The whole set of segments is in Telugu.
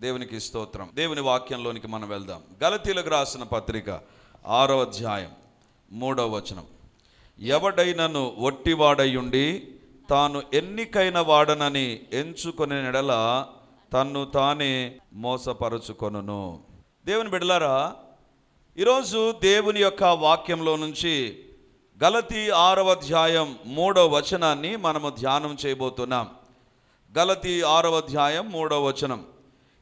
దేవునికి స్తోత్రం. దేవుని వాక్యంలోనికి మనం వెళ్దాం. గలతీలకు రాసిన పత్రిక ఆరో అధ్యాయం మూడవ వచనం. ఎవడైనను ఒట్టివాడయుండి తాను ఎన్నికైన వాడనని ఎంచుకునే నెడల తన్ను తానే మోసపరుచుకొనును. దేవుని బిడలారా ఈరోజు దేవుని యొక్క వాక్యంలో నుంచి గలతి ఆరవ అధ్యాయం మూడవ వచనాన్ని మనము ధ్యానం చేయబోతున్నాం. గలతి ఆరవ అధ్యాయం మూడవ వచనం.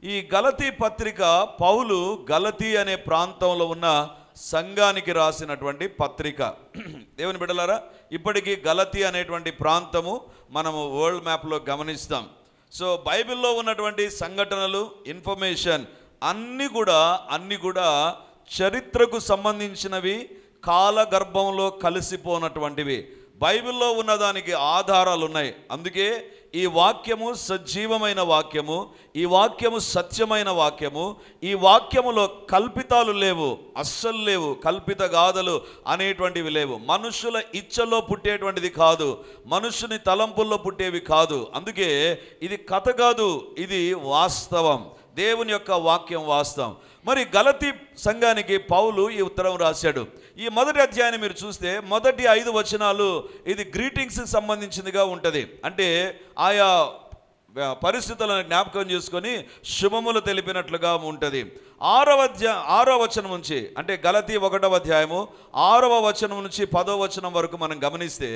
ఈ గలతీ పత్రిక పౌలు గలతీ అనే ప్రాంతంలో ఉన్న సంఘానికి రాసినటువంటి పత్రిక. దేవుని బిడ్డలారా ఇప్పటికీ గలతీ అనేటువంటి ప్రాంతము మనము వరల్డ్ మ్యాప్లో గమనిస్తాం. సో బైబిల్లో ఉన్నటువంటి సంఘటనలు ఇన్ఫర్మేషన్ అన్నీ కూడా అన్నీ కూడా చరిత్రకు సంబంధించినవి కాలగర్భంలో కలిసిపోనటువంటివి. బైబిల్లో ఉన్నదానికి ఆధారాలు ఉన్నాయి అందుకే ఈ వాక్యము సజీవమైన వాక్యము ఈ వాక్యము సత్యమైన వాక్యము ఈ వాక్యములో కల్పితాలు లేవు అస్సలు లేవు కల్పిత గాథలు అనేటువంటివి లేవు. మనుషుల ఇచ్చలో పుట్టేటువంటిది కాదు మనుషుని తలంపుల్లో పుట్టేవి కాదు. అందుకే ఇది కథ కాదు ఇది వాస్తవం. దేవుని యొక్క వాక్యం వాస్తవం. మరి గలతీ సంఘానికి పౌలు ఈ ఉత్తరం రాశాడు. ఈ మొదటి అధ్యాయాన్ని మీరు చూస్తే మొదటి ఐదు వచనాలు ఇది గ్రీటింగ్స్కి సంబంధించిందిగా ఉంటుంది. అంటే ఆయా పరిస్థితులను జ్ఞాపకం చేసుకొని శుభములు తెలిపినట్లుగా ఉంటుంది. ఆరవ అధ్యాయ ఆరవ వచనం నుంచి అంటే గలతీ ఒకటవ అధ్యాయము ఆరవ వచనం నుంచి పదవ వచనం వరకు మనం గమనిస్తే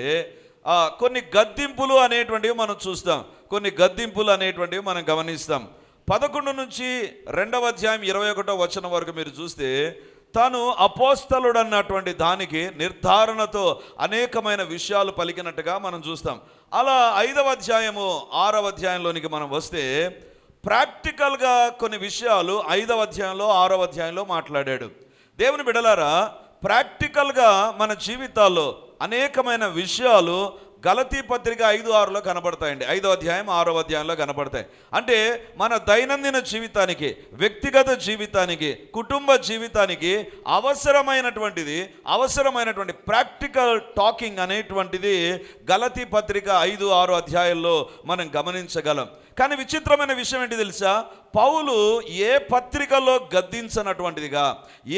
కొన్ని గద్దింపులు అనేటువంటివి మనం చూస్తాం. కొన్ని గద్దింపులు అనేటువంటివి మనం గమనిస్తాం. పదకొండు నుంచి రెండవ అధ్యాయం ఇరవై ఒకటో వచనం వరకు మీరు చూస్తే తను అపోస్తలుడు అన్నటువంటి దానికి నిర్ధారణతో అనేకమైన విషయాలు పలికినట్టుగా మనం చూస్తాం. అలా ఐదవ అధ్యాయము ఆరవ అధ్యాయంలోనికి మనం వస్తే ప్రాక్టికల్గా కొన్ని విషయాలు ఐదవ అధ్యాయంలో ఆరవ అధ్యాయంలో మాట్లాడాడు. దేవుని బిడలారా ప్రాక్టికల్గా మన జీవితాల్లో అనేకమైన విషయాలు గలతీ పత్రిక ఐదు ఆరులో కనబడతాయండి. ఐదో అధ్యాయం ఆరో అధ్యాయంలో కనబడతాయి. అంటే మన దైనందిన జీవితానికి వ్యక్తిగత జీవితానికి కుటుంబ జీవితానికి అవసరమైనటువంటిది అవసరమైనటువంటి ప్రాక్టికల్ టాకింగ్ అనేటువంటిది గలతీ పత్రిక ఐదు ఆరు అధ్యాయాల్లో మనం గమనించగలం. కానీ విచిత్రమైన విషయం ఏంటి తెలుసా? పౌలు ఏ పత్రికలో గద్దించనటువంటిదిగా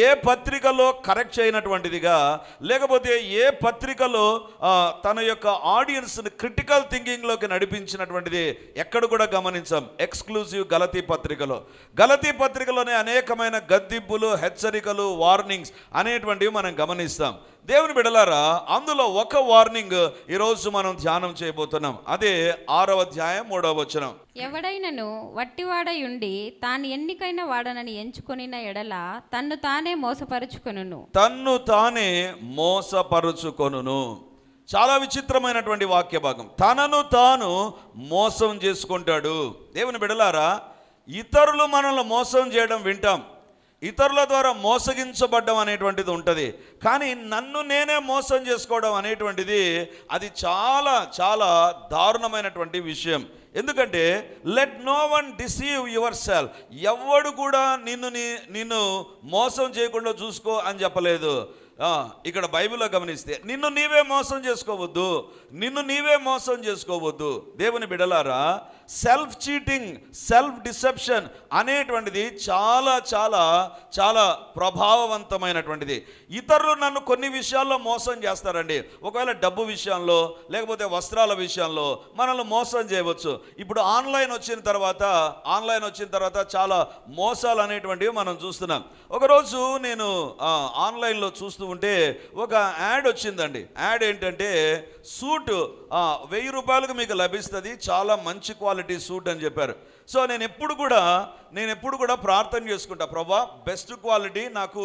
ఏ పత్రికలో కరెక్ట్ చేయనటువంటిదిగా లేకపోతే ఏ పత్రికలో తన యొక్క ఆడియన్స్ని క్రిటికల్ థింకింగ్లోకి నడిపించినటువంటిది ఎక్కడ కూడా గమనించాం. ఎక్స్క్లూజివ్ గలతీ పత్రికలో. గలతీ పత్రికలోనే అనేకమైన గద్దింపులు హెచ్చరికలు వార్నింగ్స్ అనేటువంటివి మనం గమనిస్తాం. దేవుని బిడలారా అందులో ఒక వార్నింగ్ ఈరోజు మనం ధ్యానం చేయబోతున్నాం. అదే ఆరవ అధ్యాయం మూడవ వచనం. ఎవడైనను వట్టివాడై ఉండి తాను ఎన్నికైన వాడనని ఎంచుకొనిన ఎడల తన్ను తానే మోసపరుచుకొనును. తన్ను తానే మోసపరుచుకొనును. చాలా విచిత్రమైనటువంటి వాక్య భాగం తనను తాను మోసం చేసుకుంటాడు. దేవుని బిడలారా ఇతరులు మనల్ని మోసం చేయడం వింటాం. ఇతరుల ద్వారా మోసగించబడ్డం అనేటువంటిది ఉంటుంది. కానీ నన్ను నేనే మోసం చేసుకోవడం అనేటువంటిది అది చాలా చాలా దారుణమైనటువంటి విషయం. ఎందుకంటే let no one deceive yourself ఎవడు కూడా నిన్ను నీ- నిన్ను మోసం చేయకుండా చూసుకో అని చెప్పలేదు. ఇక్కడ బైబిల్లో గమనిస్తే నిన్ను నీవే మోసం చేసుకోవద్దు. నిన్ను నీవే మోసం చేసుకోవద్దు. దేవుని బిడలారా సెల్ఫ్ చీటింగ్ సెల్ఫ్ డిసెప్షన్ అనేటువంటిది చాలా చాలా చాలా ప్రభావవంతమైనటువంటిది. ఇతరులు నన్ను కొన్ని విషయాల్లో మోసం చేస్తారండి. ఒకవేళ డబ్బు విషయంలో లేకపోతే వస్త్రాల విషయంలో మనల్ని మోసం చేయవచ్చు. ఇప్పుడు ఆన్లైన్ వచ్చిన తర్వాత ఆన్లైన్ వచ్చిన తర్వాత చాలా మోసాలు అనేటువంటివి మనం చూస్తున్నాం. ఒకరోజు నేను ఆన్లైన్లో చూస్తూ ఉంటే ఒక యాడ్ వచ్చిందండి. యాడ్ ఏంటంటే సూట్ వెయ్యి రూపాయలకు మీకు లభిస్తుంది చాలా మంచి క్వాలిటీ క్వాలిటీ సూట్ అని చెప్పారు. సో నేను ఎప్పుడు కూడా నేను ఎప్పుడు కూడా ప్రార్థన చేసుకుంటా ప్రభా బెస్ట్ క్వాలిటీ నాకు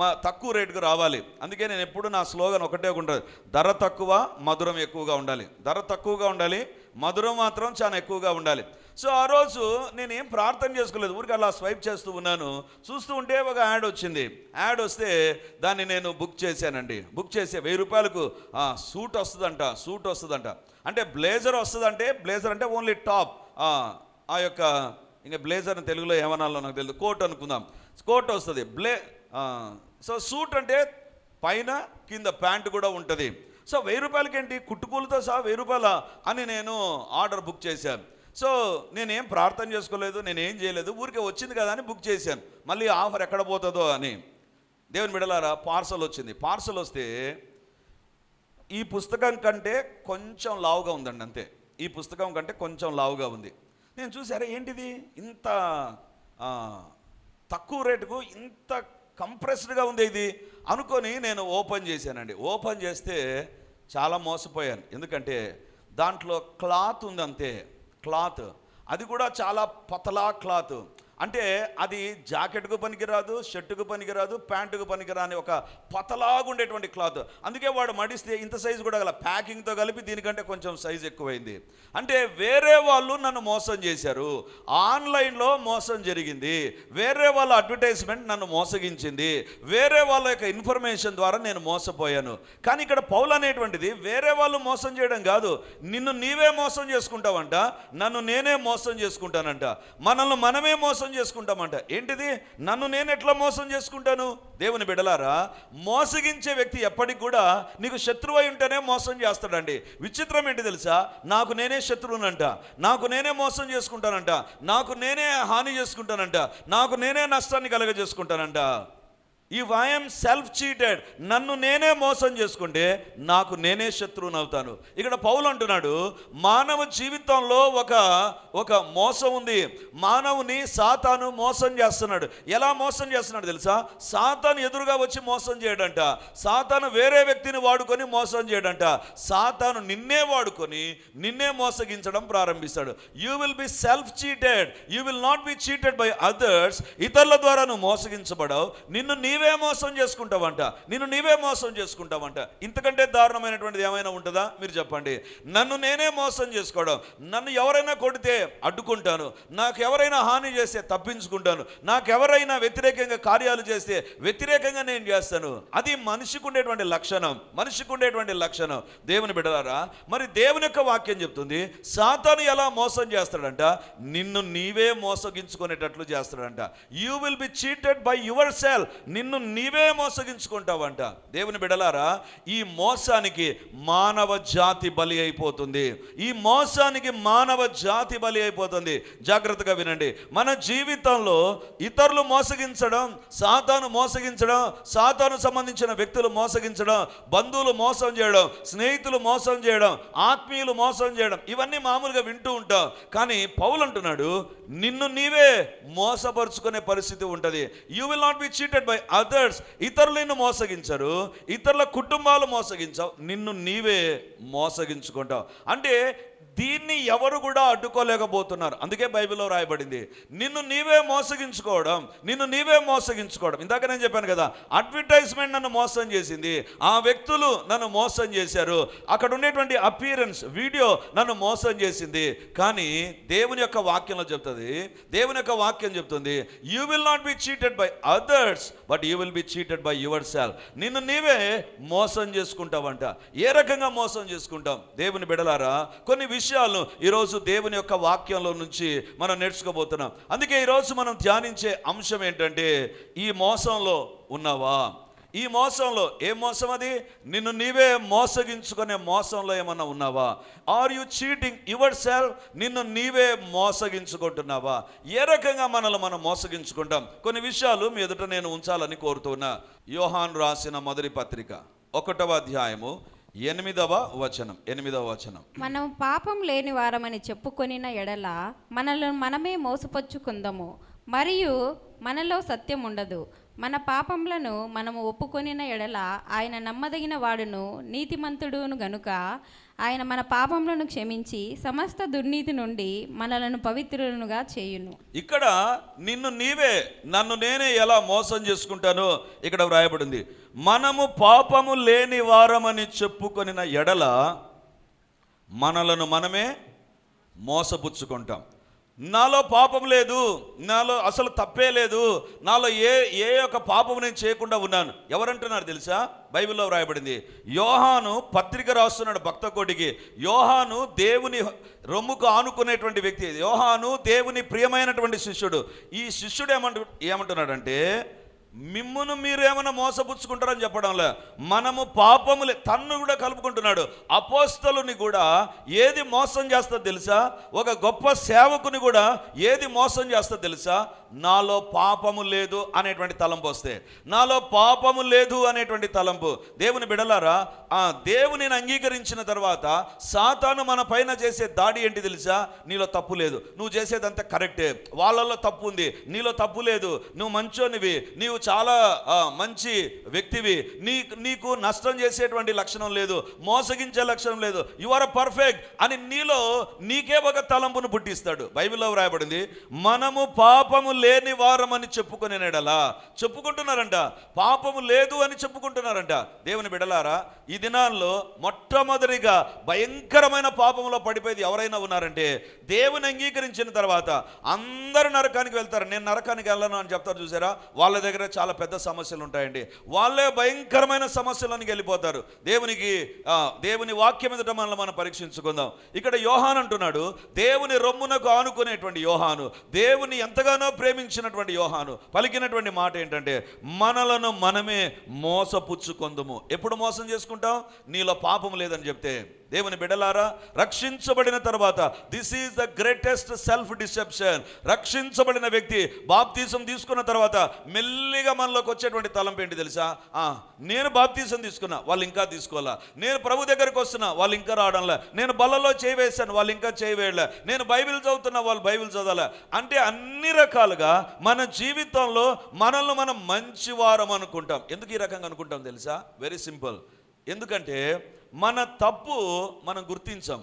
మా తక్కువ రేటుకు రావాలి. అందుకే నేను ఎప్పుడు నా స్లోగన్ ఒకటే ఉంటుంది. ధర తక్కువ మధురం ఎక్కువగా ఉండాలి. ధర తక్కువగా ఉండాలి మధురం మాత్రం చాలా ఎక్కువగా ఉండాలి. సో ఆ రోజు నేనేం ప్రార్థన చేసుకోలేదు. ఊరికి అలా స్వైప్ చేస్తూ ఉన్నాను. చూస్తూ ఉంటే ఒక యాడ్ వచ్చింది. యాడ్ వస్తే దాన్ని నేను బుక్ చేశానండి. బుక్ చేసే వెయ్యి రూపాయలకు ఆ, సూట్ వస్తుందంట సూట్ వస్తుందంట. అంటే బ్లేజర్ వస్తుందంటే బ్లేజర్ అంటే ఓన్లీ టాప్. ఆ యొక్క ఇంకా బ్లేజర్ అని తెలుగులో ఏమనాలో నాకు తెలియదు కోట్ అనుకుందాం. కోట్ వస్తుంది. బ్లే సో సూట్ అంటే పైన కింద ప్యాంట్ కూడా ఉంటుంది. సో వెయ్యి రూపాయలకి ఏంటి కుట్టుకూలతో సహా వెయ్యి రూపాయల అని నేను ఆర్డర్ బుక్ చేశాను. సో నేనేం ప్రార్థన చేసుకోలేదు నేనేం చేయలేదు ఊరికే వచ్చింది కదా అని బుక్ చేశాను. మళ్ళీ ఆఫర్ ఎక్కడ పోతుందో అని. దేవుని బిడలారా పార్సల్ వచ్చింది. పార్సల్ వస్తే ఈ పుస్తకం కంటే కొంచెం లావుగా ఉందండి అంతే. ఈ పుస్తకం కంటే కొంచెం లావుగా ఉంది. నేను చూసారా ఏంటిది? ఇంత తక్కువ రేటుకు ఇంత కంప్రెస్డ్గా ఉంది ఇది? అనుకొని నేను ఓపెన్ చేశానండి. ఓపెన్ చేస్తే చాలా మోసపోయాను. ఎందుకంటే దాంట్లో క్లాత్ ఉంది అంతే. క్లాత్. అది కూడా చాలా పతలా క్లాత్. అంటే అది జాకెట్కు పనికిరాదు షర్టుకు పనికిరాదు ప్యాంటుకు పనికిరాని ఒక పతలాగా ఉండేటువంటి క్లాత్. అందుకే వాడు మడిస్తే ఇంత సైజు కూడా గల ప్యాకింగ్తో కలిపి దీనికంటే కొంచెం సైజు ఎక్కువైంది. అంటే వేరే వాళ్ళు నన్ను మోసం చేశారు ఆన్లైన్లో మోసం జరిగింది వేరే వాళ్ళ అడ్వర్టైజ్మెంట్ నన్ను మోసగించింది వేరే వాళ్ళ యొక్క ఇన్ఫర్మేషన్ ద్వారా నేను మోసపోయాను. కానీ ఇక్కడ పౌలు అనేటువంటిది వేరే వాళ్ళు మోసం చేయడం కాదు నిన్ను నీవే మోసం చేసుకుంటావంట నన్ను నేనే మోసం చేసుకుంటానంట. మనల్ని మనమే మోసం చేసుకుంటామంట. ఏంటిది? నన్ను నేను ఎట్లా మోసం చేసుకుంటాను? దేవుని బిడలారా మోసగించే వ్యక్తి ఎప్పటికి కూడా నీకు శత్రువు అయి ఉంటేనే మోసం చేస్తాడండి. విచిత్రం ఏంటి తెలుసా? నాకు నేనే శత్రువునంట. నాకు నేనే మోసం చేసుకుంటానంట. నాకు నేనే హాని చేసుకుంటానంట. నాకు నేనే నష్టాన్ని కలగజేసుకుంటానంట. ఇఫ్ ఐఎమ్ సెల్ఫ్ చీటెడ్ నన్ను నేనే మోసం చేసుకుంటే నాకు నేనే శత్రువుని అవుతాను. ఇక్కడ పౌలు అంటున్నాడు మానవ జీవితంలో ఒక ఒక మోసం ఉంది. మానవుని సాతాను మోసం చేస్తున్నాడు. ఎలా మోసం చేస్తున్నాడు తెలుసా? సాతాను ఎదురుగా వచ్చి మోసం చేయడంట. సాతాను వేరే వ్యక్తిని వాడుకొని మోసం చేయడంట. సాతాను నిన్నే వాడుకొని నిన్నే మోసగించడం ప్రారంభిస్తాడు. You will be self cheated you will not be cheated by others ఇతరుల ద్వారా నువ్వు మోసగించబడవు. నిన్ను నీవే మోసం చేసుకుంటావంట. నిన్ను నీవే మోసం చేసుకుంటావంట. ఇంతకంటే దారుణమైనటువంటిది ఏమైనా ఉంటుందా? మీరు చెప్పండి. నన్ను నేనే మోసం చేసుకోవడం. నన్ను ఎవరైనా కొడితే అడ్డుకుంటాను. నాకు ఎవరైనా హాని చేస్తే తప్పించుకుంటాను. నాకు ఎవరైనా వ్యతిరేకంగా కార్యాలు చేస్తే వ్యతిరేకంగా నేను చేస్తాను. అది మనిషికి ఉండేటువంటి లక్షణం. మనిషికి ఉండేటువంటి లక్షణం. దేవుని బిడ్డలారా మరి దేవుని యొక్క వాక్యం చెప్తుంది సాతాను ఎలా మోసం చేస్తాడంట? నిన్ను నీవే మోసగించుకునేటట్లు చేస్తాడంట. You will be cheated by yourself నిన్ను నీవే మోసగించుకుంటావంట. దేవుని బిడలారా ఈ మోసానికి మానవ జాతి బలి అయిపోతుంది. ఈ మోసానికి మానవ జాతి బలి అయిపోతుంది. జాగ్రత్తగా వినండి. మన జీవితంలో ఇతరులు మోసగించడం సాతాను మోసగించడం సాతాను సంబంధించిన వ్యక్తులు మోసగించడం బంధువులు మోసం చేయడం స్నేహితులు మోసం చేయడం ఆత్మీయులు మోసం చేయడం ఇవన్నీ మామూలుగా వింటూ ఉంటాం. కానీ పౌలు అంటున్నాడు నిన్ను నీవే మోసపరుచుకునే పరిస్థితి ఉంటుంది. You will not be cheated by others ఇతరులు నిన్ను మోసగించరు ఇతరుల కుటుంబాలు మోసగించవు నిన్ను నీవే మోసగించుకుంటావు. అంటే దీన్ని ఎవరు కూడా అడ్డుకోలేకపోతున్నారు. అందుకే బైబిల్లో రాయబడింది నిన్ను నీవే మోసగించుకోవడం నిన్ను నీవే మోసగించుకోవడం. ఇందాక నేను చెప్పాను కదా అడ్వర్టైజ్మెంట్ నన్ను మోసం చేసింది ఆ వ్యక్తులు నన్ను మోసం చేశారు అక్కడ ఉండేటువంటి అపీరెన్స్ వీడియో నన్ను మోసం చేసింది. కానీ దేవుని యొక్క వాక్యంలో చెప్తుంది దేవుని యొక్క వాక్యం చెప్తుంది you will not be cheated by others but you will be cheated by yourself నిన్ను నీవే మోసం చేసుకుంటావంట. ఏ రకంగా మోసం చేసుకుంటాం? దేవుని బిడలారా కొన్ని విషయాలు ఈరోజు దేవుని యొక్క వాక్యంలో నుంచి మనం నేర్చుకోబోతున్నాం. అందుకే ఈరోజు మనం ధ్యానించే అంశం ఏంటంటే ఈ మోసంలో ఉన్నావా? ఈ మోసంలో ఏ మోసం అది? నిన్ను నీవే మోసగించుకునే మోసంలో ఏమన్నా ఉన్నావా? Are you cheating yourself నిన్ను నీవే మోసగించుకుంటున్నావా? ఏ రకంగా మనల్ని మనం మోసగించుకుంటాం? కొన్ని విషయాలు మీ ఎదుట నేను ఉంచాలని కోరుతున్నా. యోహాన్ రాసిన మొదటి పత్రిక ఒకటవ అధ్యాయము ఎనిమిదవ వచనం ఎనిమిదవ వచనం. మనం పాపం లేని వారమని చెప్పుకొనిన ఎడల మనల్ని మనమే మోసపరుచుకుందాము. మరియు మనలో సత్యం ఉండదు. మన పాపములను మనము ఒప్పుకొనిన ఎడల ఆయన నమ్మదగిన వాడును నీతిమంతుడును గనుక ఆయన మన పాపములను క్షమించి సమస్త దుర్నీతి నుండి మనలను పవిత్రులుగా చేయును. ఇక్కడ నిన్ను నీవే నన్ను నేనే ఎలా మోసం చేసుకుంటానో ఇక్కడ వ్రాయబడింది. మనము పాపము లేని వారమని చెప్పుకొనిన ఎడల మనలను మనమే మోసపుచ్చుకుంటాం. నాలో పాపం లేదు నాలో అసలు తప్పే లేదు నాలో ఏ ఏ యొక్క పాపం నేను చేయకుండా ఉన్నాను. ఎవరంటున్నారు తెలుసా? బైబిల్లో వ్రాయబడింది. యోహాను పత్రిక రాస్తున్నాడు భక్త కోటికి. యోహాను దేవుని రొమ్ముకు ఆనుకునేటువంటి వ్యక్తి. యోహాను దేవుని ప్రియమైనటువంటి శిష్యుడు. ఈ శిష్యుడు ఏమంటు ఏమంటున్నాడంటే మిమ్మును మీరేమైనా మోసపుచ్చుకుంటారని చెప్పడంలే. మనము పాపములే తన్ను కూడా కలుపుకుంటున్నాడు. అపోస్తలుని కూడా ఏది మోసం చేస్తా తెలుసా? ఒక గొప్ప సేవకుని కూడా ఏది మోసం చేస్తో తెలుసా? నాలో పాపము లేదు అనేటువంటి తలంపు వస్తే నాలో పాపము లేదు అనేటువంటి తలంపు. దేవుని బిడలారా ఆ దేవునిని అంగీకరించిన తర్వాత సాతాను మన పైన చేసే దాడి ఏంటి తెలుసా? నీలో తప్పు లేదు. నువ్వు చేసేదంతా కరెక్టే. వాళ్ళల్లో తప్పు ఉంది. నీలో తప్పు లేదు. నువ్వు మంచోనివి. నీవు చాలా మంచి వ్యక్తివి. నీ నీకు నష్టం చేసేటువంటి లక్షణం లేదు. మోసగించే లక్షణం లేదు. యు ఆర్ పర్ఫెక్ట్ అని నీలో నీకే ఒక తలంపును పుట్టిస్తాడు. బైబిల్లో వ్రాయబడింది మనము పాపము లేని వారమని చెప్పుకునేనడలా. చెప్పుకుంటున్నారంట. పాపము లేదు అని చెప్పుకుంటున్నారంట. దేవుని బిడలారా ఈ దినాల్లో మొట్టమొదటిగా భయంకరమైన పాపంలో పడిపోయేది ఎవరైనా ఉన్నారంటే దేవుని అంగీకరించిన తర్వాత అందరూ నరకానికి వెళ్తారు. నేను నరకానికి వెళ్ళను అని చెప్తారు చూసారా? వాళ్ళ దగ్గర చాలా పెద్ద సమస్యలు ఉంటాయండి. వాళ్ళే భయంకరమైన సమస్యలోనికి వెళ్ళిపోతారు. దేవునికి ఆ, దేవుని వాక్యం ఎదుట మనల్ని మనం పరీక్షించుకుందాం. ఇక్కడ యోహాన్ అంటున్నాడు దేవుని రొమ్మునకు ఆనుకునేటువంటి యోహాను దేవుని ఎంతగానో ప్రేమ ప్రేమించినటువంటి యోహాను పలికినటువంటి మాట ఏంటంటే మనలను మనమే మోసపుచ్చుకొందుము. ఎప్పుడు మోసం చేసుకుంటాం నీలో పాపం లేదని చెప్తే దేవుని బిడలారా రక్షించబడిన తర్వాత this is the greatest self deception రక్షించబడిన వ్యక్తి బాప్తీసం తీసుకున్న తర్వాత మెల్లిగా మనలోకి వచ్చేటువంటి తలంపు ఏంటి తెలుసా? ఆ, నేను బాప్తీసం తీసుకున్నా వాళ్ళు ఇంకా తీసుకోవాలా? నేను ప్రభు దగ్గరికి వస్తున్నా వాళ్ళు ఇంకా రావడంలే? నేను బలలో చేయవేశాను వాళ్ళు ఇంకా చేయవేయలే నేను బైబిల్ చదువుతున్నా వాళ్ళు బైబిల్ చదవాలా? అంటే అన్ని రకాలుగా మన జీవితంలో మనల్ని మనం మంచివారం అనుకుంటాం. ఎందుకు ఈ రకంగా అనుకుంటాం తెలుసా? వెరీ సింపుల్ ఎందుకంటే మన తప్పు మనం గుర్తించాం.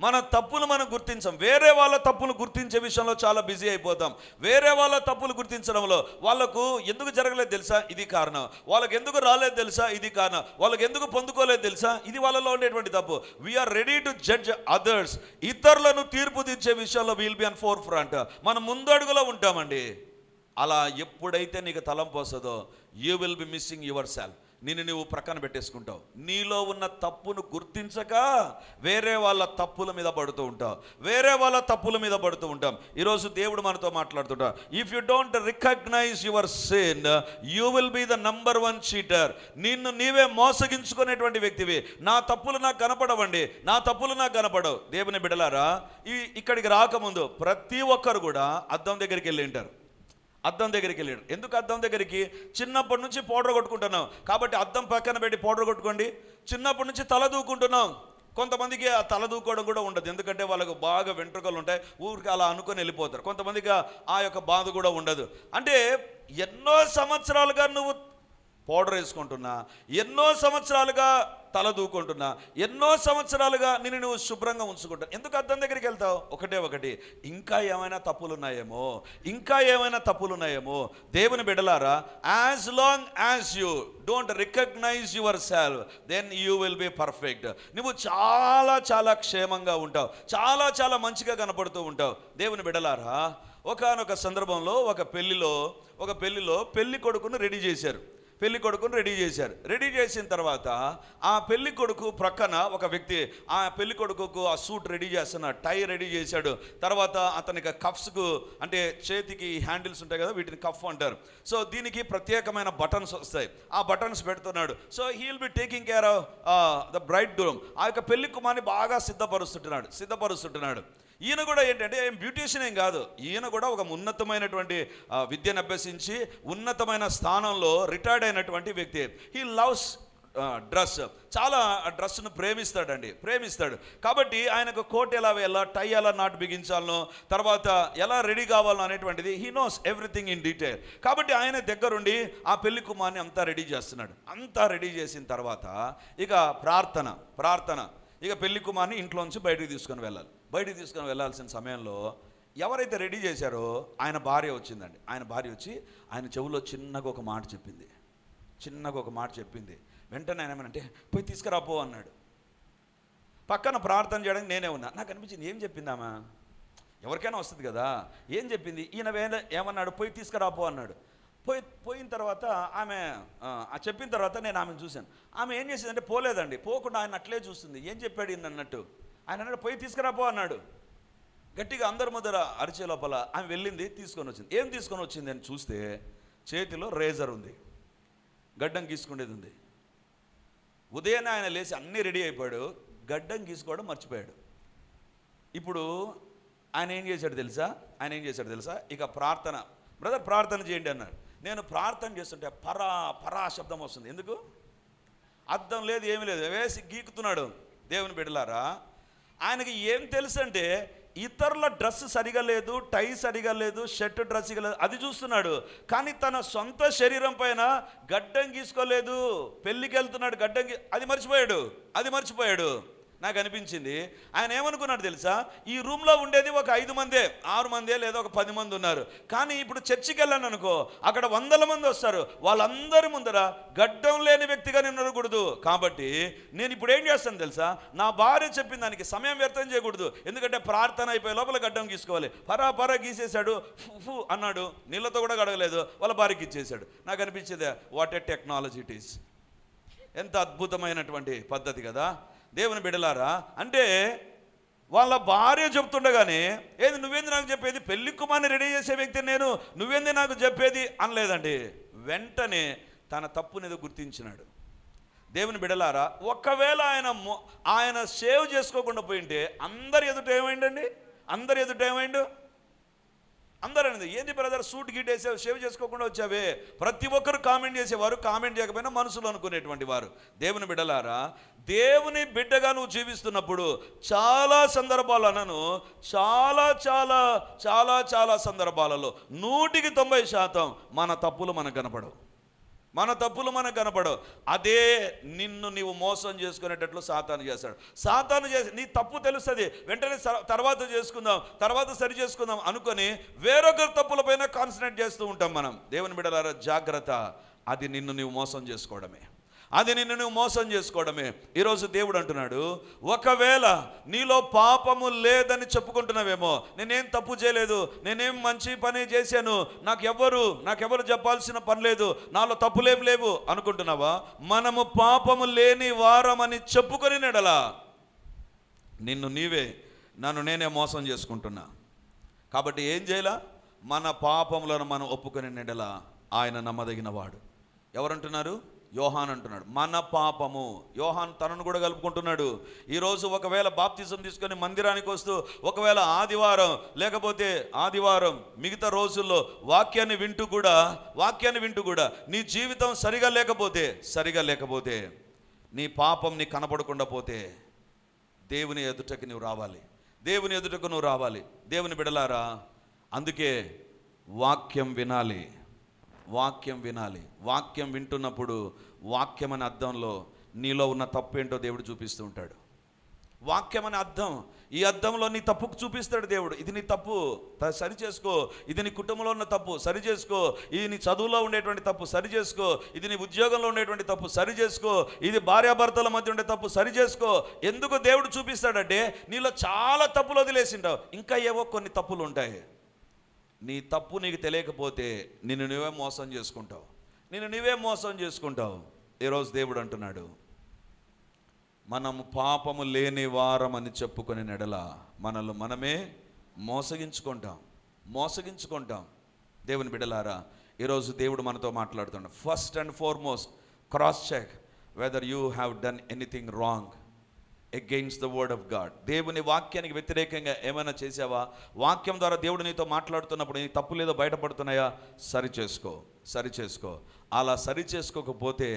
మన తప్పులు మనం గుర్తించం. వేరే వాళ్ళ తప్పులు గుర్తించే విషయంలో చాలా బిజీ అయిపోతాం. వేరే వాళ్ళ తప్పులు గుర్తించడంలో వాళ్ళకు ఎందుకు జరగలేదు తెలుసా? ఇది కారణం. వాళ్ళకి ఎందుకు రాలేదు తెలుసా? ఇది కారణం. వాళ్ళకి ఎందుకు పొందుకోలేదు తెలుసా? ఇది వాళ్ళలో ఉండేటువంటి తప్పు. We are ready to judge others ఇతరులను తీర్పు తీర్చే విషయంలో we'll be on forefront మనం ముందడుగులో ఉంటామండి. అలా ఎప్పుడైతే నీకు తలంపు వస్తుందో you will be missing yourself నిన్ను నువ్వు ప్రక్కన పెట్టేసుకుంటావు. నీలో ఉన్న తప్పును గుర్తించక వేరే వాళ్ళ తప్పుల మీద పడుతూ ఉంటావు. వేరే వాళ్ళ తప్పుల మీద పడుతూ ఉంటాం. ఈరోజు దేవుడు మనతో మాట్లాడుతుంటా if you don't recognize your sin you will be the number one cheater నిన్ను నీవే మోసగించుకునేటువంటి వ్యక్తివి. నా తప్పులు నాకు కనపడవండి. నా తప్పులు నాకు కనపడవు. దేవుని బిడలారా ఈ ఇక్కడికి రాకముందు ప్రతి ఒక్కరు కూడా అద్దం దగ్గరికి వెళ్ళి ఉంటారు. అద్దం దగ్గరికి వెళ్ళాడు. ఎందుకు అద్దం దగ్గరికి? చిన్నప్పటి నుంచి పౌడర్ కొట్టుకుంటున్నాం. కాబట్టి అద్దం పక్కన పెట్టి పౌడర్ కొట్టుకోండి. చిన్నప్పటి నుంచి తల దూకుంటున్నాం. కొంతమందికి ఆ తల దూకోవడం కూడా ఉండదు. ఎందుకంటే వాళ్ళకు బాగా వెంట్రుకలు ఉంటాయి. ఊరికి అలా అనుకొని వెళ్ళిపోతారు. కొంతమందికి ఆ- ఆ యొక్క బాధ కూడా ఉండదు. అంటే ఎన్నో సంవత్సరాలుగా నువ్వు పౌడర్ వేసుకుంటున్నా ఎన్నో సంవత్సరాలుగా తల దూకుంటున్నా ఎన్నో సంవత్సరాలుగా నిన్ను నువ్వు శుభ్రంగా ఉంచుకుంటా. ఎందుకు అద్దం దగ్గరికి వెళ్తావు? ఒకటే ఒకటి. ఇంకా ఏమైనా తప్పులు ఉన్నాయేమో ఇంకా ఏమైనా తప్పులు ఉన్నాయేమో దేవుని బిడలారా as long as you don't recognize yourself then you will be perfect నువ్వు చాలా చాలా క్షేమంగా ఉంటావు. చాలా చాలా మంచిగా కనపడుతూ ఉంటావు. దేవుని బిడలారా ఒకానొక సందర్భంలో ఒక పెళ్ళిలో ఒక పెళ్ళిలో పెళ్ళి కొడుకును రెడీ చేశారు. పెళ్ళి కొడుకును రెడీ చేశారు. రెడీ చేసిన తర్వాత ఆ పెళ్ళి కొడుకు ప్రక్కన ఒక వ్యక్తి ఆ పెళ్ళి కొడుకుకు ఆ సూట్ రెడీ చేస్తున్న టై రెడీ చేశాడు. తర్వాత అతనికి కఫ్స్కు అంటే చేతికి హ్యాండిల్స్ ఉంటాయి కదా వీటిని కఫ్ అంటారు. సో దీనికి ప్రత్యేకమైన బటన్స్ వస్తాయి. ఆ బటన్స్ పెడుతున్నాడు. So he will be taking care of the bridegroom. ఆ యొక్క పెళ్ళి కుమార్ని బాగా సిద్ధపరుస్తుంటున్నాడు సిద్ధపరుస్తుంటున్నాడు. ఈయన కూడా ఏంటంటే ఏం బ్యూటీషియన్ ఏం కాదు. ఈయన కూడా ఒక ఉన్నతమైనటువంటి విద్యను అభ్యసించి ఉన్నతమైన స్థానంలో రిటైర్డ్ అయినటువంటి వ్యక్తి. హీ లవ్స్ డ్రెస్ చాలా డ్రెస్ను ప్రేమిస్తాడండి ప్రేమిస్తాడు. కాబట్టి ఆయనకు కోట్ ఎలా వేయాలా టై ఎలా నాటు బిగించాలనో తర్వాత ఎలా రెడీ కావాలో అనేటువంటిది he knows everything in detail కాబట్టి ఆయన దగ్గరుండి ఆ పెళ్ళి కుమార్ని అంతా రెడీ చేస్తున్నాడు. అంతా రెడీ చేసిన తర్వాత ఇక ప్రార్థన ప్రార్థన. ఇక పెళ్ళి కుమార్ని ఇంట్లోంచి బయటకు తీసుకొని వెళ్ళాలి. బయటికి తీసుకొని వెళ్ళాల్సిన సమయంలో ఎవరైతే రెడీ చేశారో ఆయన భార్య వచ్చిందండి. ఆయన భార్య వచ్చి ఆయన చెవులో చిన్నగా ఒక మాట చెప్పింది. చిన్నగా ఒక మాట చెప్పింది. వెంటనే ఆయన ఏమనంటే పోయి తీసుకురాపో అన్నాడు. పక్కన ప్రార్థన చేయడానికి నేనే ఉన్నా. నాకు అనిపించింది ఏం చెప్పిందామా ఎవరికైనా వస్తుంది కదా. ఏం చెప్పింది? ఈయన వేరే ఏమన్నాడు? పోయి తీసుకురాపో అన్నాడు. పోయి పోయిన తర్వాత ఆమె ఆ, చెప్పిన తర్వాత నేను ఆమెను చూశాను. ఆమె ఏం చేసిందంటే పోలేదండి. పోకుండా ఆయన అట్లే చూస్తుంది. ఏం చెప్పాడు ఈయన అన్నట్టు? ఆయన అన్నాడు పోయి తీసుకురాపో అన్నాడు. గట్టిగా అందరి ముద్దర అరిచే లోపల ఆమె వెళ్ళింది తీసుకొని వచ్చింది. ఏం తీసుకొని వచ్చింది అని చూస్తే చేతిలో రేజర్ ఉంది. గడ్డం గీసుకునేది ఉంది. ఉదయాన్నే ఆయన లేచి అన్నీ రెడీ అయిపోయాడు. గడ్డం గీసుకోవడం మర్చిపోయాడు. ఇప్పుడు ఆయన ఏం చేశాడు తెలుసా? ఆయన ఏం చేశాడు తెలుసా? ఇక ప్రార్థన. బ్రదర్ ప్రార్థన చేయండి అన్నాడు. నేను ప్రార్థన చేస్తుంటే పరా పరా శబ్దం వస్తుంది. ఎందుకు? అర్థం లేదు ఏమీ లేదు. వేసి గీకుతున్నాడు దేవుని బిడ్డలారా. ఆయనకి ఏం తెలుసు అంటే ఇతరుల డ్రెస్ సరిగా లేదు టై సరిగా లేదు షర్ట్ డ్రెస్ లేదు అది చూస్తున్నాడు. కానీ తన సొంత శరీరం పైన గడ్డం గీసుకోలేదు. పెళ్ళికి వెళ్తున్నాడు గడ్డం అది మర్చిపోయాడు అది మర్చిపోయాడు. నాకు అనిపించింది ఆయన ఏమనుకున్నాడు తెలుసా? ఈ రూమ్లో ఉండేది ఒక ఐదు మందే ఆరు మందే లేదా ఒక పది మంది ఉన్నారు. కానీ ఇప్పుడు చర్చికి వెళ్ళాను అనుకో అక్కడ వందల మంది వస్తారు. వాళ్ళందరి ముందర గడ్డం లేని వ్యక్తిగా నేను ఉండకూడదు. కాబట్టి నేను ఇప్పుడు ఏం చేస్తాను తెలుసా? నా భార్య చెప్పిన దానికి సమయం వ్యర్థం చేయకూడదు. ఎందుకంటే ప్రార్థన అయిపోయే లోపల గడ్డం గీసుకోవాలి. పరా పరా గీసేశాడు ఫు, ఫు అన్నాడు. నీళ్ళతో కూడా గడగలేదు. వాళ్ళ భార్యకి ఇచ్చేశాడు. నాకు అనిపించేది what a technology it is. ఎంత అద్భుతమైనటువంటి పద్ధతి కదా? దేవుని బిడలారా అంటే వాళ్ళ భార్య చెప్తుండగానే ఏది నువ్వేంది నాకు చెప్పేది? పెళ్ళి కుమార్ని రెడీ చేసే వ్యక్తి నేను నువ్వేంది నాకు చెప్పేది? అనలేదండి. వెంటనే తన తప్పునేదో గుర్తించినాడు. దేవుని బిడలారా ఒకవేళ ఆయన మొ- ఆయన సేవ్ చేసుకోకుండా పోయింటే అందరి ఎదుట ఏమైందండి? అందరి ఎదుట ఏమైండు? అందరూ ఏంటి బ్రదర్ సూట్ గీట్ వేసావు సేవ్ చేసుకోకుండా వచ్చావే? ప్రతి ఒక్కరు కామెంట్ చేసేవారు కామెంట్ చేయకపోయినా మనసులో అనుకునేటువంటి వారు. దేవుని బిడ్డలారా దేవుని బిడ్డగా నువ్వు జీవిస్తున్నప్పుడు చాలా సందర్భాలను చాలా చాలా చాలా చాలా సందర్భాలలో నూటికి తొంభై శాతం మన తప్పులు మనకు కనపడవు. మన తప్పులు మనకు కనపడవు. అదే నిన్ను నీవు మోసం చేసుకునేటట్లు సాతాను చేస్తాడు. సాతాను చేసి నీ తప్పు తెలుస్తుంది. వెంటనే తర్వాత చేసుకుందాం తర్వాత సరి చేసుకుందాం అనుకొని వేరొకరి తప్పులపైన కాన్సన్ట్రేట్ చేస్తూ ఉంటాం మనం. దేవుని బిడలారా జాగ్రత్త. అది నిన్ను నీవు మోసం చేసుకోవడమే. అది నిన్ను నువ్వు మోసం చేసుకోవడమే. ఈరోజు దేవుడు అంటున్నాడు ఒకవేళ నీలో పాపము లేదని చెప్పుకుంటున్నావేమో నేనేం తప్పు చేయలేదు నేనేం మంచి పని చేశాను నాకెవ్వరు నాకెవరు చెప్పాల్సిన పని లేదు నాలో తప్పులేం లేవు అనుకుంటున్నావా? మనము పాపము లేని వారమని చెప్పుకొని నెడలా. నిన్ను నీవే నన్ను నేనే మోసం చేసుకుంటున్నా. కాబట్టి ఏం చేయాల? మన పాపములను మనం ఒప్పుకొని నెడల. ఆయన నమ్మదగిన వాడు. ఎవరంటున్నారు? యోహాన్ అంటున్నాడు మన పాపము. యోహాన్ తనను కూడా కలుపుకుంటున్నాడు. ఈరోజు ఒకవేళ బాప్తిజం తీసుకొని మందిరానికి వస్తూ ఒకవేళ ఆదివారం లేకపోతే ఆదివారం మిగతా రోజుల్లో వాక్యాన్ని వింటూ కూడా వాక్యాన్ని వింటూ కూడా నీ జీవితం సరిగా లేకపోతే సరిగా లేకపోతే నీ పాపం నీ కనపడకుండా పోతే దేవుని ఎదుటకి నువ్వు రావాలి. దేవుని ఎదుటకు నువ్వు రావాలి. దేవుని బిడలారా అందుకే వాక్యం వినాలి. వాక్యం వినాలి. వాక్యం వింటున్నప్పుడు వాక్యం అనే అర్థంలో నీలో ఉన్న తప్పు ఏంటో దేవుడు చూపిస్తూ ఉంటాడు. వాక్యం అనే అర్థం ఈ అర్థంలో నీ తప్పుకు చూపిస్తాడు దేవుడు. ఇది నీ తప్పు. సరి చేసుకో. ఇది నీ కుటుంబంలో ఉన్న తప్పు. సరి చేసుకో. ఇది నీ చదువులో ఉండేటువంటి తప్పు. సరి చేసుకో. ఇది నీ ఉద్యోగంలో ఉండేటువంటి తప్పు. సరి చేసుకో. ఇది భార్యాభర్తల మధ్య ఉండే తప్పు. సరి చేసుకో. ఎందుకు దేవుడు చూపిస్తాడంటే నీలో చాలా తప్పులు వదిలేసింటావు ఇంకా ఏవో కొన్ని తప్పులు ఉంటాయి. నీ తప్పు నీకు తెలియకపోతే నిన్ను నువ్వే మోసం చేసుకుంటావు. నిన్ను నువ్వే మోసం చేసుకుంటావు. ఈరోజు దేవుడు అంటున్నాడు మనము పాపము లేని వారం అని చెప్పుకునే నెడల మనల్ని మనమే మోసగించుకుంటాం మోసగించుకుంటాం. దేవుని బిడ్డలారా ఈరోజు దేవుడు మనతో మాట్లాడుతున్నాడు. First and foremost cross check whether you have done anything wrong against the word of God దేవుని వాక్యానికి వ్యతిరేకంగా ఏమైనా చేసావా? వాక్యం ద్వారా దేవుడు నీతో మాట్లాడుతున్నప్పుడు నీ తప్పు లేదో బయటపడుతున్నాయా? సరి చేసుకో సరి చేసుకో అలా సరి చేసుకోకపోతే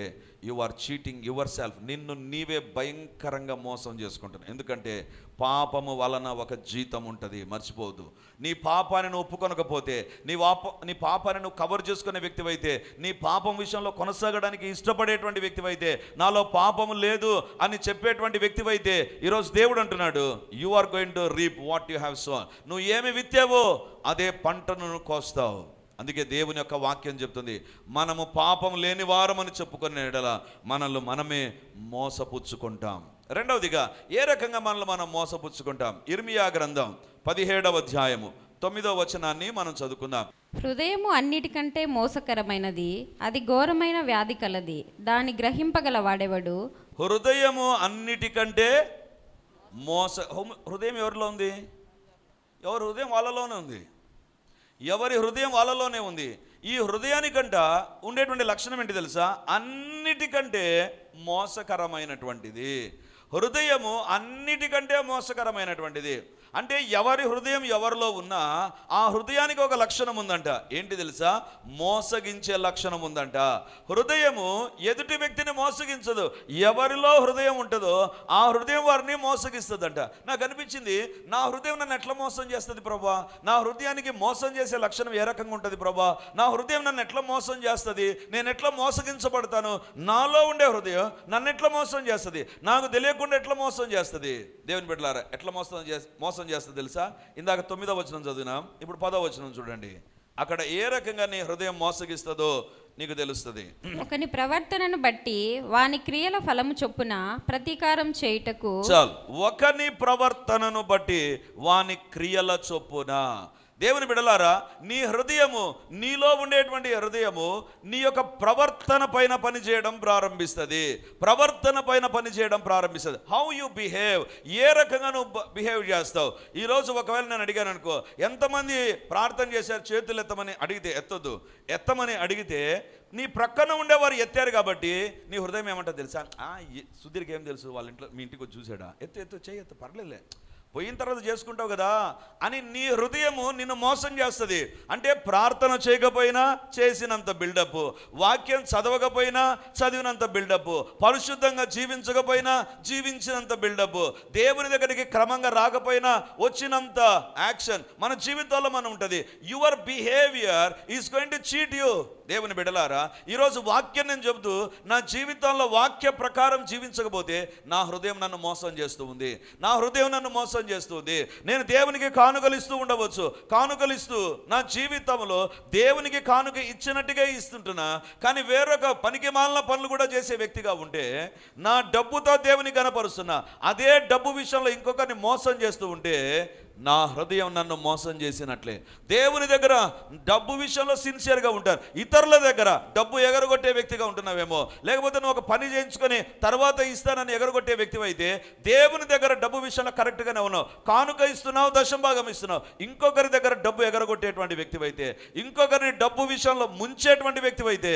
you are cheating yourself నిన్ను నీవే భయంకరంగా మోసం చేసుకుంటాను ఎందుకంటే పాపము వలన ఒక జీతం ఉంటుంది మర్చిపోవద్దు. నీ పాపాన్ని నువ్వు ఒప్పుకొనకపోతే నీ వాప నీ పాపాన్ని నువ్వు కవర్ చేసుకునే వ్యక్తివైతే నీ పాపం విషయంలో కొనసాగడానికి ఇష్టపడేటువంటి వ్యక్తివైతే నాలో పాపము లేదు అని చెప్పేటువంటి వ్యక్తివైతే ఈరోజు దేవుడు అంటున్నాడు you are going to reap what you have sow నువ్వు ఏమి విత్తావో అదే పంటను నువ్వు కోస్తావు. అందుకే దేవుని యొక్క వాక్యం చెప్తుంది మనము పాపం లేని వారమని చెప్పుకునే ఎడల మనల్ని మనమే మోసపుచ్చుకుంటాం. రెండవదిగా ఏ రకంగా మనల్ని మనం మోసపుచ్చుకుంటాం? ఇర్మియా గ్రంథం పదిహేడవ అధ్యాయము తొమ్మిదవ వచనాన్ని మనం చదువుకుందాం. హృదయము అన్నిటికంటే మోసకరమైనది అది ఘోరమైన వ్యాధి కలది దాన్ని గ్రహింపగల వాడెవడు? హృదయము అన్నిటికంటే మోస హృదయం ఎవరిలో ఉంది? ఎవరి? హృదయం వాళ్ళలోనే ఉంది. ఎవరి హృదయం వాళ్ళలోనే ఉంది. ఈ హృదయానికంట ఉండేటువంటి లక్షణం ఏంటి తెలుసా? అన్నిటికంటే మోసకరమైనటువంటిది. హృదయము అన్నిటికంటే మోసకరమైనటువంటిది. అంటే ఎవరి హృదయం ఎవరిలో ఉన్నా ఆ హృదయానికి ఒక లక్షణం ఉందంట. ఏంటి తెలుసా? మోసగించే లక్షణం ఉందంట. హృదయము ఎదుటి వ్యక్తిని మోసగించదు. ఎవరిలో హృదయం ఉంటుందో ఆ హృదయం వారిని మోసగిస్తుందంట. నాకు అనిపించింది నా హృదయం నన్ను ఎట్లా మోసం చేస్తుంది ప్రభా? నా హృదయానికి మోసం చేసే లక్షణం ఏ రకంగా ఉంటుంది ప్రభా? నా హృదయం నన్ను ఎట్లా మోసం చేస్తుంది? నేను ఎట్లా మోసగించబడతాను? నాలో ఉండే హృదయం నన్ను ఎట్లా మోసం చేస్తుంది? నాకు తెలియకుండా ఎట్లా మోసం చేస్తుంది? దేవుని బిడ్డలారా ఎట్లా మోసం మోసం మోసం చేస్తుంది తెలుసా? ఇందాక తొమ్మిదో వచనం చదివినాం ఇప్పుడు పదో వచనం చూడండి. అక్కడ ఏ రకంగా నీ హృదయం మోసగిస్తుందో నీకు తెలుస్తుంది. ఒకని ప్రవర్తనను బట్టి వాని క్రియల ఫలము చొప్పున ప్రతీకారం చేయుటకు చాలు. ఒకని ప్రవర్తనను బట్టి వాని క్రియల చొప్పున దేవుని బిడలారా నీ హృదయము నీలో ఉండేటువంటి హృదయము నీ యొక్క ప్రవర్తన పైన పనిచేయడం ప్రారంభిస్తుంది. ప్రవర్తన పైన పనిచేయడం ప్రారంభిస్తుంది. హౌ యు బిహేవ్ ఏ రకంగా నువ్వు బిహేవ్ చేస్తావు? ఈరోజు ఒకవేళ నేను అడిగాను అనుకో ఎంతమంది ప్రార్థన చేశారు చేతులు ఎత్తమని అడిగితే ఎత్తొద్దు. ఎత్తమని అడిగితే నీ ప్రక్కన ఉండేవారు ఎత్తారు కాబట్టి నీ హృదయం ఏమంటా తెలుసా? ఆ, సుధీర్కి ఏం తెలుసు? వాళ్ళ ఇంట్లో మీ ఇంటికి వచ్చి చూసాడా? ఎత్తు ఎత్తు చేయి ఎత్తు పర్లేదులే. పోయిన తర్వాత చేసుకుంటావు కదా అని నీ హృదయము నిన్ను మోసం చేస్తుంది. అంటే ప్రార్థన చేయకపోయినా చేసినంత బిల్డప్ వాక్యం చదవకపోయినా చదివినంత బిల్డప్ పరిశుద్ధంగా జీవించకపోయినా జీవించినంత బిల్డప్ దేవుని దగ్గరికి క్రమంగా రాకపోయినా వచ్చినంత యాక్షన్ మన జీవితాల్లో మనం ఉంటుంది. Your behaviour is going to cheat you దేవుని బిడలారా ఈరోజు వాక్యం నేను చెబుతూ నా జీవితంలో వాక్య ప్రకారం జీవించకపోతే నా హృదయం నన్ను మోసం చేస్తూ ఉంది. నా హృదయం నన్ను మోసం చేస్తుంది నేను దేవునికి కానుకలిస్తూ ఉండవచ్చు. కానుకలిస్తూ నా జీవితంలో దేవునికి కానుక ఇచ్చినట్టుగా ఇస్తుంటున్నా కానీ వేరొక పనికి మాలిన పనులు కూడా చేసే వ్యక్తిగా ఉంటే నా డబ్బుతో దేవుని కనపరుస్తున్నా అదే డబ్బు విషయంలో ఇంకొకరిని మోసం చేస్తూ ఉంటే నా హృదయం నన్ను మోసం చేసినట్లే. దేవుని దగ్గర డబ్బు విషయంలో సిన్సియర్గా ఉంటారు. ఇతరుల దగ్గర డబ్బు ఎగరగొట్టే వ్యక్తిగా ఉంటున్నావేమో. లేకపోతే నువ్వు ఒక పని చేయించుకొని తర్వాత ఇస్తానని ఎగరగొట్టే వ్యక్తి అయితే దేవుని దగ్గర డబ్బు విషయంలో కరెక్ట్గానే ఉన్నావు. కానుక ఇస్తున్నావు దశం భాగం ఇస్తున్నావు. ఇంకొకరి దగ్గర డబ్బు ఎగరగొట్టేటువంటి వ్యక్తి అయితే ఇంకొకరిని డబ్బు విషయంలో ముంచేటువంటి వ్యక్తి అయితే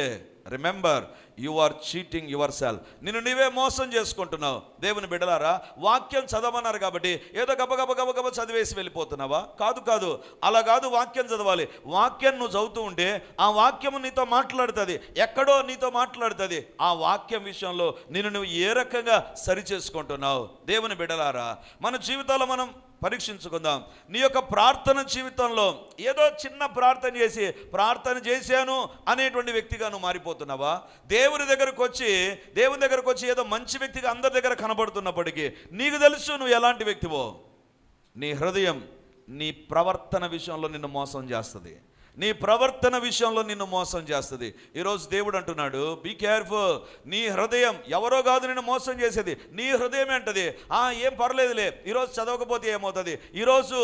remember you are cheating yourself నిన్ను నీవే మోసం చేసుకుంటున్నావు. దేవుని బిడ్డలారా వాక్యం చదవన్నారు కాబట్టి ఏదో గబ గబ గబ గబ చదివేసి వెళ్ళిపోతున్నావా? కాదు కాదు. అలా కాదు వాక్యం చదవాలి. వాక్యం నువ్వు చదువుతూ ఉంటే ఆ వాక్యం నీతో మాట్లాడుతుంది. ఎక్కడో నీతో మాట్లాడుతుంది. ఆ వాక్యం విషయంలో నిన్ను నువ్వు ఏ రకంగా సరి చేసుకుంటున్నావు? దేవుని బిడ్డలారా మన జీవితాల్లో మనం పరీక్షించుకుందాం. నీ యొక్క ప్రార్థన జీవితంలో ఏదో చిన్న ప్రార్థన చేసి ప్రార్థన చేశాను అనేటువంటి వ్యక్తిగా నువ్వు మారిపోతున్నావా? దేవుని దగ్గరకు వచ్చి దేవుని దగ్గరకు వచ్చి ఏదో మంచి వ్యక్తిగా అందరి దగ్గర కనబడుతున్నప్పటికీ నీకు తెలుసు నువ్వు ఎలాంటి వ్యక్తివో. నీ హృదయం నీ ప్రవర్తన విషయంలో నిన్ను మోసం చేస్తుంది. నీ ప్రవర్తన విషయంలో నిన్ను మోసం చేస్తుంది. ఈరోజు దేవుడు అంటున్నాడు బీ కేర్ఫుల్ నీ హృదయం ఎవరో కాదు నిన్ను మోసం చేసేది. నీ హృదయం ఏంటది ఆ ఏం పర్లేదులే. ఈరోజు చదవకపోతే ఏమవుతుంది? ఈరోజు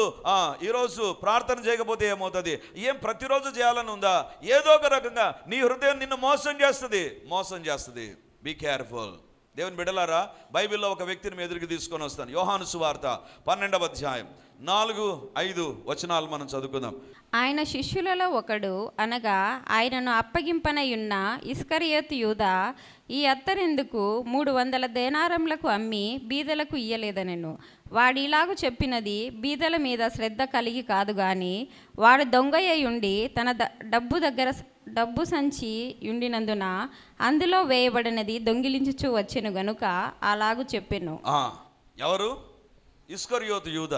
ఈరోజు ప్రార్థన చేయకపోతే ఏమవుతుంది? ఏం ప్రతిరోజు చేయాలని ఉందా? ఏదో ఒక రకంగా నీ హృదయం నిన్ను మోసం చేస్తుంది. మోసం చేస్తుంది. బీ కేర్ఫుల్ దేవుని బిడలారా బైబిల్లో ఒక వ్యక్తిని మీ ఎదురుకి తీసుకొని వస్తాను. యోహాను సువార్త పన్నెండవ అధ్యాయం. నాలుగు ఐదు వచనాలు మనం చదువుకుందాం. ఆయన శిష్యులలో ఒకడు అనగా ఆయనను అప్పగింపనయున్న ఇస్కరియోతు యూద ఈ అత్తరెందుకు మూడు వందల దేనారములకు అమ్మి బీదలకు ఇయ్యలేదనెను. వాడు ఇలాగు చెప్పినది బీదల మీద శ్రద్ధ కలిగి కాదు గాని వాడు దొంగయ్య ఉండి తన ద- డబ్బు దగ్గర డబ్బు సంచి ఉండినందున అందులో వేయబడినది దొంగిలించుచు వచ్చెను గనుక అలాగు చెప్పెను. ఎవరు? ఇస్కర్యోతు యూద.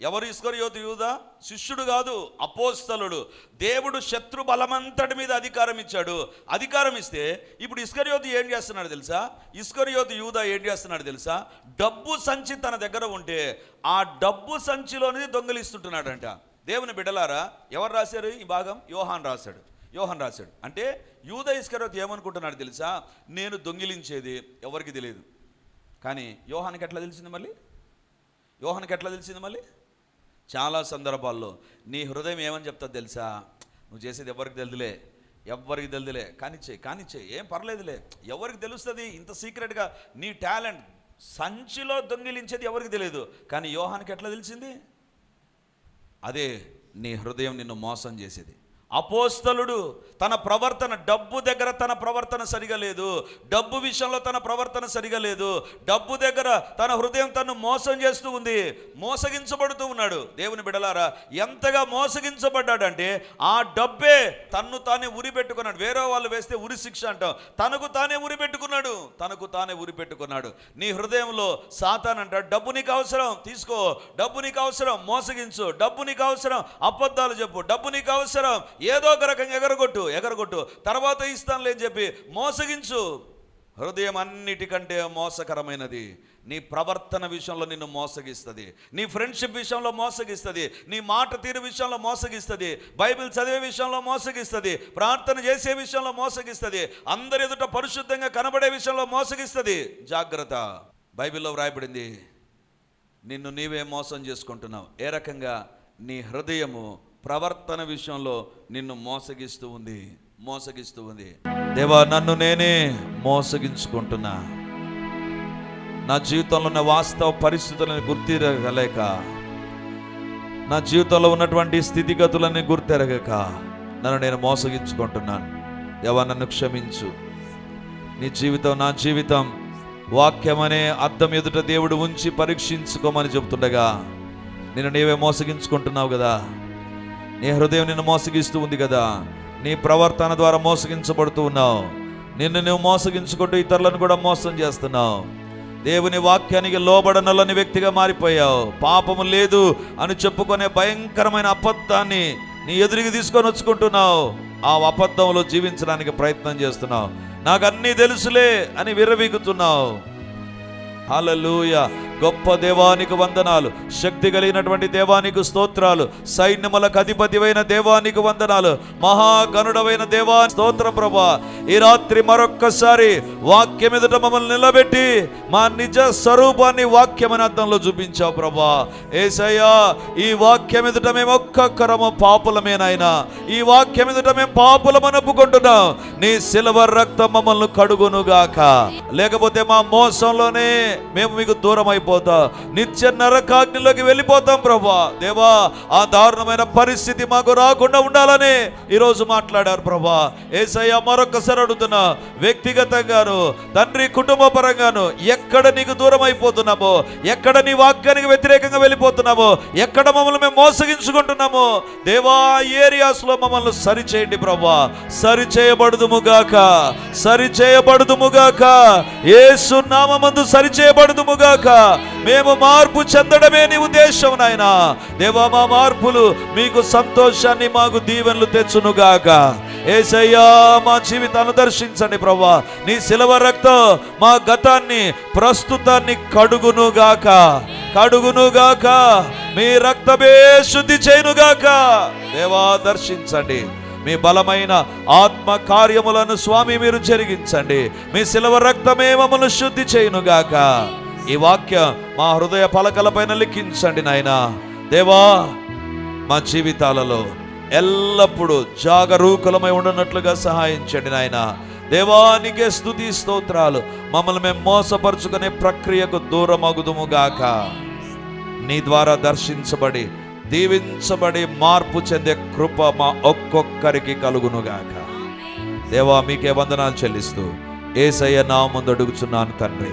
ఎవరు ఇస్కర్యోతు యూద? శిష్యుడు కాదు అపోస్తలుడు. దేవుడు శత్రు బలమంతటి మీద అధికారం ఇచ్చాడు. అధికారం ఇస్తే ఇప్పుడు ఇస్కరియోతు ఏం చేస్తున్నాడు తెలుసా? ఇస్కరియోతు యూద ఏం చేస్తున్నాడు తెలుసా? డబ్బు సంచి తన దగ్గర ఉంటే ఆ డబ్బు సంచిలోనిది దొంగిలిస్తుంటున్నాడంట. దేవుని బిడ్డలారా ఎవరు రాశారు ఈ భాగం? యోహాన్ రాశాడు. యోహాన్ రాశాడు. అంటే యూద ఇస్కరియోతు ఏమనుకుంటున్నాడు తెలుసా? నేను దొంగిలించేది ఎవరికి తెలియదు. కానీ యోహానికి ఎట్లా తెలిసింది మళ్ళీ? యోహానికి ఎట్లా తెలిసింది మళ్ళీ? చాలా సందర్భాల్లో నీ హృదయం ఏమని చెప్తుంది తెలుసా? నువ్వు చేసేది ఎవరికి తెలుదులే ఎవరికి తెలుదులే కానిచ్చే కానిచ్చే ఏం పర్లేదులే. ఎవరికి తెలుస్తుంది? ఇంత సీక్రెట్గా నీ టాలెంట్ సంచిలో దొంగిలించేది ఎవరికి తెలియదు. కానీ యోహానికి ఎట్లా తెలిసింది? అదే నీ హృదయం నిన్ను మోసం చేసేది. అపోస్తలుడు తన ప్రవర్తన డబ్బు దగ్గర తన ప్రవర్తన సరిగా లేదు. డబ్బు విషయంలో తన ప్రవర్తన సరిగా లేదు. డబ్బు దగ్గర తన హృదయం తను మోసం చేస్తూ ఉంది. మోసగించబడుతూ ఉన్నాడు. దేవుని బిడలారా ఎంతగా మోసగించబడ్డాడంటే ఆ డబ్బే తన్ను తానే ఉరి పెట్టుకున్నాడు వేరే వాళ్ళు వేస్తే ఉరి శిక్ష అంటాం. తనకు తానే ఉరి పెట్టుకున్నాడు తనకు తానే ఉరి పెట్టుకున్నాడు నీ హృదయంలో సాతాన్ అంటాడు. డబ్బు నీకు అవసరం తీసుకో. డబ్బు నీకు అవసరం మోసగించు. డబ్బు నీకు అవసరం అబద్ధాలు చెప్పు. డబ్బు నీకు అవసరం ఏదో ఒక రకంగా ఎగరగొట్టు ఎగరగొట్టు. తర్వాత ఇస్తానులే అని చెప్పి మోసగించు. హృదయం అన్నిటికంటే మోసకరమైనది. నీ ప్రవర్తన విషయంలో నిన్ను మోసగిస్తుంది. నీ ఫ్రెండ్షిప్ విషయంలో మోసగిస్తుంది. నీ మాట తీరు విషయంలో మోసగిస్తుంది. బైబిల్ చదివే విషయంలో మోసగిస్తుంది. ప్రార్థన చేసే విషయంలో మోసగిస్తుంది. అందరి ఎదుట పరిశుద్ధంగా కనబడే విషయంలో మోసగిస్తుంది. జాగ్రత్త. బైబిల్లో వ్రాయబడింది నిన్ను నీవే మోసం చేసుకుంటున్నావు. ఏ రకంగా? నీ హృదయము ప్రవర్తన విషయంలో నిన్ను మోసగిస్తూ ఉంది మోసగిస్తూ ఉంది. దేవా నన్ను నేనే మోసగించుకుంటున్నా. నా జీవితంలో ఉన్న వాస్తవ పరిస్థితులను గుర్తిరగలేక నా జీవితంలో ఉన్నటువంటి స్థితిగతులని గుర్తెరగక నన్ను నేను మోసగించుకుంటున్నాను. దేవా నన్ను క్షమించు. నీ జీవితం నా జీవితం వాక్యం అనే అర్థం ఎదుట దేవుడు ఉంచి పరీక్షించుకోమని చెబుతుండగా నేను నీవే మోసగించుకుంటున్నావు కదా. నీ హృదయం నిన్ను మోసగిస్తూ ఉంది కదా. నీ ప్రవర్తన ద్వారా మోసగించబడుతూ ఉన్నావు. నిన్ను నువ్వు మోసగించుకుంటూ ఇతరులను కూడా మోసం చేస్తున్నావు. దేవుని వాక్యానికి లోబడనలని వ్యక్తిగా మారిపోయావు. పాపము లేదు అని చెప్పుకునే భయంకరమైన అబద్ధాన్ని నీ ఎదురికి తీసుకొని వచ్చుకుంటున్నావు. ఆ అబద్ధంలో జీవించడానికి ప్రయత్నం చేస్తున్నావు. నాకు అన్నీ తెలుసులే అని విర్రవీగుతున్నావు. హల్లెలూయ. గొప్ప దేవానికి వందనాలు. శక్తి కలిగినటువంటి దేవానికి స్తోత్రాలు. సైన్యములకు అధిపతివైన దేవానికి వందనాలు. మహాగణుడవైన దేవా స్తోత్ర ప్రభా. ఈ రాత్రి మరొక్కసారి వాక్యం ఎదుట మమ్మల్ని నిలబెట్టి మా నిజ స్వరూపాన్ని వాక్యమని అర్థంలో చూపించావు ప్రభా. ఏసయ్యా ఈ వాక్యం ఎదుట మేము ఒక్కొక్కరము పాపులమేనాయనా ఈ వాక్యం ఎదుట మేము పాపులమని ఒప్పుకుంటున్నాం నీ సిల్వర్ రక్తం మమ్మల్ని కడుగునుగాక. లేకపోతే మా మోసంలోనే మేము మీకు దూరం వెళ్ళిపోతా. నిత్య నరకాగ్నిలోకి వెళ్ళిపోతాం ప్రభా. దేవా ఆ దారుణమైన పరిస్థితి మాకు రాకుండా ఉండాలని ఈరోజు మాట్లాడారు ప్రభా. ఏసయ్య మరొకసారి అడుగుతున్నా వ్యక్తిగతంగాను తండ్రి కుటుంబ పరంగాను ఎక్కడ నీకు దూరం అయిపోతున్నామో ఎక్కడ నీ వాక్యానికి వ్యతిరేకంగా వెళ్ళిపోతున్నామో ఎక్కడ మమ్మల్ని మేము మోసగించుకుంటున్నామో దేవా ఏరియాస్లో మమ్మల్ని సరిచేయండి ప్రభా. సరి సరిచేయబడుదుముగాక సరి చేయబడుదుముగాక సరిచేయబడుదుముగాక నామమందు సరి మేము మార్పు చెందడమే నీ ఉద్దేశం నాయన. దేవా మా మార్పులు మీకు సంతోషాన్ని మాకు దీవెనలు తెచ్చునుగాక. ఏసయ్యా మా జీవితాన్ని దర్శించండి ప్రభా నీ శిలవ రక్తం మా గతాన్ని ప్రస్తుతాన్ని కడుగునుగాక. కడుగునుగాక. మీ రక్తమే శుద్ధి చేయునుగాక. దేవా దర్శించండి. మీ బలమైన ఆత్మ కార్యములను స్వామి మీరు జరిగించండి. మీ శిలవ రక్తమే మమ్మల్ని శుద్ధి చేయునుగాక. ఈ వాక్యం మా హృదయ పలకలపైన లిఖించండి నాయనా. దేవా మా జీవితాలలో ఎల్లప్పుడూ జాగరూకులమై ఉండనట్లుగా సహాయించండి నాయన. దేవానికే స్థుతి స్తోత్రాలు. మమ్మల్ని మేము మోసపరుచుకునే ప్రక్రియకు దూరమగుదుముగాక నీ ద్వారా దర్శించబడి దీవించబడి మార్పు చెందే కృప మా ఒక్కొక్కరికి కలుగునుగాక దేవా మీకే వందనాలు చెల్లిస్తూ ఏసయ్య నా ముందు అడుగుచున్నాను తండ్రి.